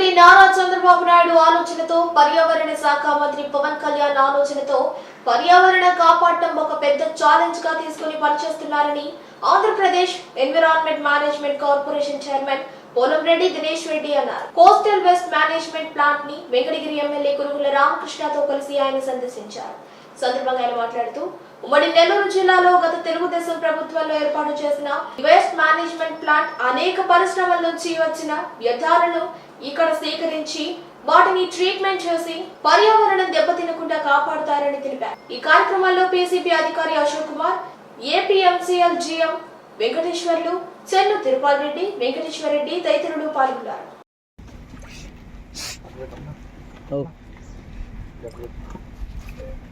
ముఖ్యమంత్రి నారా చంద్రబాబు నాయుడు ఆలోచనతో పర్యావరణ శాఖ మంత్రి పవన్ కళ్యాణ్ ఆలోచనతో పర్యావరణ కాపాడటం ఒక పెద్ద ఛాలెంజ్గా తీసుకుని పనిచేస్తున్నారని Andhra Pradesh environment management corporation chairman Polamreddy Dinesh Reddy అన్నారు. కోస్టల్ వెస్ట్ మేనేజ్మెంట్ ప్లాంట్ని వెంకటగిరి ఎమ్మెల్యే కురుగుల రామకృష్ణతో కలిసి ఆయన సందర్శించారు. సందర్భంగా ఆయన మాట్లాడుతూ ఉమ్మడి నెల్లూరు జిల్లాలో గత తెలుగుదేశం ప్రభుత్వంలో ఏర్పాటు చేసిన వేస్ట్ మేనేజ్మెంట్ ప్లాంట్ అనేక పరిశ్రమల నుంచి వచ్చిన వ్యర్థాలను ఇక్కడ సేకరించి వాటిని ట్రీట్మెంట్ చేసి పర్యావరణం దెబ్బతినకుండా కాపాడుతారని తెలిపారు. ఈ కార్యక్రమంలో పీసీపీ అధికారి అశోక్ కుమార్ ఏపీఎంసీఎల్ జిఎం వెంకటేశ్వర్లు చెన్ను తిరుపాల్ రెడ్డి వెంకటేశ్వర రెడ్డి తదితరులు పాల్గొన్నారు.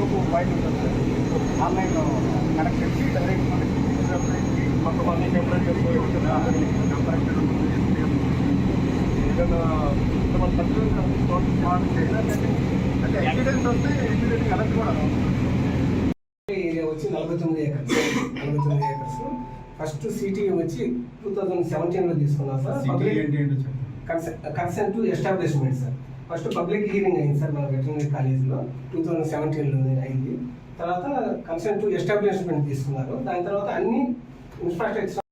లోపు బయట ఉంటుంది ఆన్లైన్ కనెక్ట్ చేసి డైరెక్ట్ మనకి కొత్త ఏదైనా మన అంటే ఎక్సిడెంట్ వస్తే ఎక్సిడెంట్ కరెక్ట్ కూడా ఏరియా వచ్చి నలభై తొమ్మిది ఏకర్స్ నలభై తొమ్మిది ఏకర్స్ ఫస్ట్ సిటీ వచ్చి టూ థౌజండ్ సెవెంటీన్లో తీసుకున్నాం sir. Consent to establishment sir first public hearing అయింది సార్ మన వెటర్నరీ కాలేజీలో. టూ థౌజండ్ సెవెంటీన్లో అయింది. తర్వాత కన్సెంట్ టు ఎస్టాబ్లిష్మెంట్ తీసుకున్నారు. దాని తర్వాత అన్ని ఇన్ఫ్రాస్ట్రక్చర్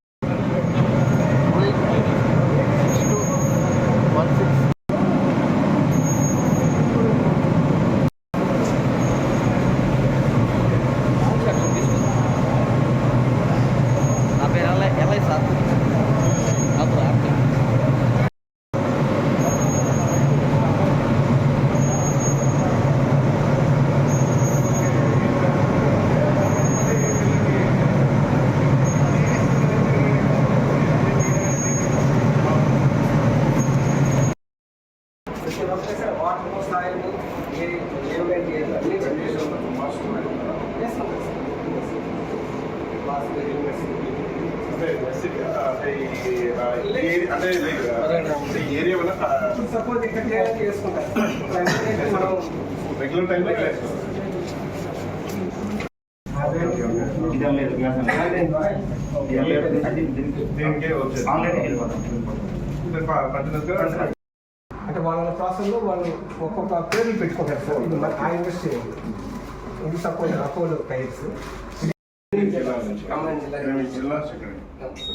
సపోజ్ ఇక్కడ చేయాలని చేసుకుంటారు రెగ్యులర్ టైంలో దీనికే వచ్చేది అంటే వాళ్ళ ప్రాసెస్లో వాళ్ళు ఒక్కొక్క పేర్లు పెట్టుకుంటారు సార్ ఇది మన ఆ ఇండస్ట్రీ ఇది సపోజ్ అపోలో టైర్స్. ఖమ్మం జిల్లా ఎనిమిది జిల్లా ఇక్కడ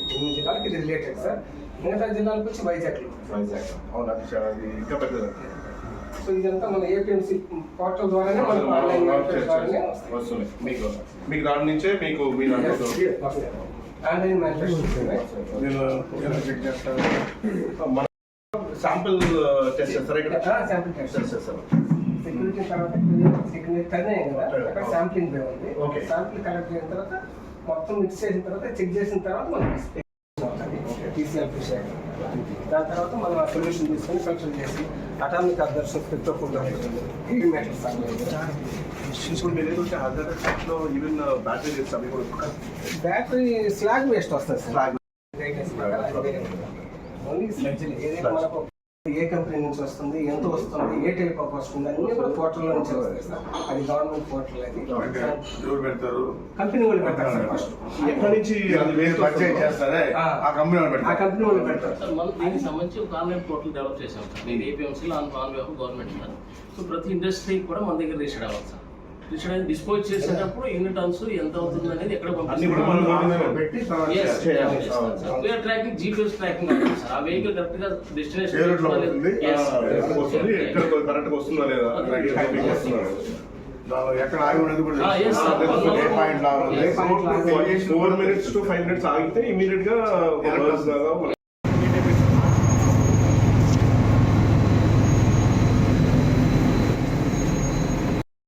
ఎనిమిది జిల్లాలకి ఇది రిలేటెడ్ సార్ మిగతా జిల్లాలకు వచ్చి వైజాగ్లో వైజాగ్ అవును అది చాలా- అది ఇంకా పెద్దది సో ఇదంతా మన ఏపీఎంసీ పోర్టల్ ద్వారానే మనకు ఆన్లైన్ ద్వారానే వస్తున్నాయి మీకు మీకు దాని నుంచే మీకు మీ దాంట్లో. ఆన్లైన్ మ్యానుఫ్యాక్చరింగ్ నేను ఎలా చెక్ చేస్తాను మన శాంపిల్ టెస్ట్ చేస్తారా ఇక్కడ శాంపిల్ టెస్ట్ టెస్ట్ చేస్తారు సెక్యూరిటీ తర్వాత సెక్యూరిటీ టర్న్ అయ్యాం కదా అక్కడ శాంప్లింగ్ బే ఉంది Okay. శాంపిల్ కలెక్ట్ చేసిన తర్వాత మొత్తం మిక్స్ చేసిన తర్వాత చెక్ చేసిన తర్వాత మనం టీసీఎల్ ఫిష్ దాని తర్వాత మనం ఆ సొల్యూషన్ తీసుకొని ఫిల్టర్ చేసి atomic absorption spectrophotometer heavy metals battery slag waste వస్తుంది సార్. ఓన్లీ ఏదైనా మనకు ఏ కంపెనీ నుంచి వస్తుంది ఎంత వస్తుంది ఏ టైప్ ఆఫ్ వస్తుంది అన్ని కూడా పోర్టల్ నుంచి వస్తాయి సార్. అది గవర్నమెంట్ పోర్టల్ అది. ఎవరు పెడతారు? కంపెనీ వాళ్ళు పెడతారు సార్ ఫస్ట్ ఎక్కడి నుంచి అది వేరే పర్చేజ్ చేస్తారే? ఆ. ఆ కంపెనీ వాళ్ళు ఆ పెడతారు కంపెనీ వాళ్ళు పెడతారు. సార్ మనం దీనికి సంబంధించి ఒక ఆన్లైన్ పోర్టల్ డెవలప్ చేసాం సార్. నేను ఏపీఎంసీలో on on government sir. So ప్రతి ఇండస్ట్రీ కూడా మన దగ్గర రిజిస్టర్ అవ్వాలి సార్. అనేది డిస్పోజ్ చేసేటప్పుడు ఎన్ని టన్స్ ఎంత అవుతుంది అనేది ఎక్కడ VR tracking GPS tracking sir ఆ వెహికల్ కరెక్ట్గా డెస్టినేషన్ ఎక్కడ ఆగి ఉన్నది. Four minutes to five minutes ఆగితే ఇమీడియట్గా